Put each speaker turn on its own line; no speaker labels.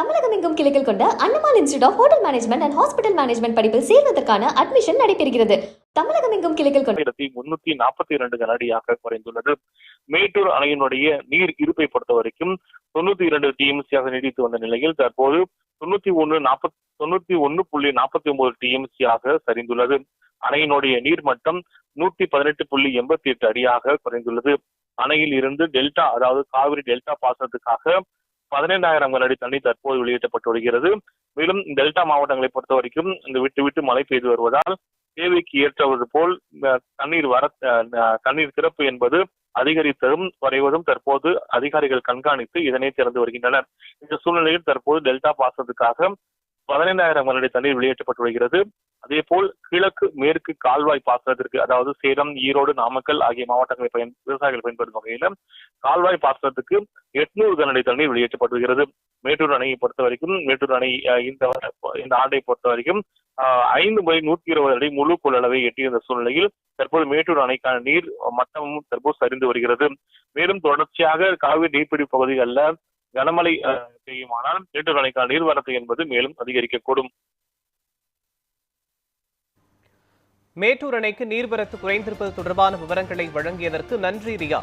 தமிழகம் எங்கும் கிளைகள் கொண்ட Annamal institute of hotel management and hospital management படிப்பில் சேர்வதற்கான அட்மிஷன் நடைபெறுகிறது. தமிழகம் எங்கும் கிளைகள் கொண்ட
முன்னூத்தி நாற்பத்தி இரண்டு கனடியாக குறைந்துள்ளது. மேட்டூர் அணையினுடைய நீர் இருப்பை பொறுத்த வரைக்கும் தொண்ணூத்தி இரண்டு டிஎம்சியாக நீடித்து வந்த நிலையில் தற்போது தொண்ணூத்தி ஒன்னு நாற்பத்தி தொண்ணூத்தி ஒன்னு புள்ளி நாற்பத்தி ஒன்பது டிஎம்சியாக சரிந்துள்ளது. அணையினுடைய நீர்மட்டம் நூத்தி பதினெட்டு புள்ளி எண்பத்தி எட்டு அடியாக குறைந்துள்ளது. அணையில் இருந்து டெல்டா அதாவது காவிரி டெல்டா பாசனத்துக்காக பதினைந்தாயிரம் கனஅடி தண்ணீர் தற்போது வெளியேற்றப்பட்டு வருகிறது. மேலும் டெல்டா மாவட்டங்களை பொறுத்த வரைக்கும் இந்த விட்டு விட்டு மழை பெய்து வருவதால் தேவைக்கு ஏற்றவது போல் தண்ணீர் வர அஹ், தண்ணீர் திறப்பு என்பது அதிகரித்ததும் குறைவதும் தற்போது அதிகாரிகள் கண்காணித்து இதனை திறந்து வருகின்றனர். இந்த சூழ்நிலையில் தற்போது டெல்டா பாசனத்துக்காக பதினைந்தாயிரம் கனஅடி தண்ணீர் வெளியேற்றப்பட்டு வருகிறது. அதே போல் கிழக்கு மேற்கு கால்வாய் பாசனத்திற்கு அதாவது சேலம் ஈரோடு நாமக்கல் ஆகிய மாவட்டங்களை பயன் விவசாயிகள் பயன்படும் வகையில கால்வாய் பாசனத்துக்கு எட்நூறு கனஅடி தண்ணீர் வெளியேற்றப்படுகிறது. மேட்டூர் அணையை பொறுத்த வரைக்கும் மேட்டூர் அணை இந்த இந்த ஆண்டை பொறுத்த வரைக்கும் ஐந்து முறை நூத்தி இருபது அடி முழு கொள்ளளவை எட்டியிருந்த சூழ்நிலையில் தற்போது மேட்டூர் அணைக்கான நீர் மட்டமும் தற்போது சரிந்து வருகிறது. மேலும் தொடர்ச்சியாக காவிரி நீர்பிடி பகுதிகளில் கனமழை பெய்யுமானால் மேட்டூர் அணைக்கான நீர்வரத்து என்பது மேலும் அதிகரிக்கக்கூடும்.
மேட்டூர் அணைக்கு நீர்வரத்து குறைந்திருப்பது தொடர்பான விவரங்களை வழங்கியதற்கு நன்றி ரியா.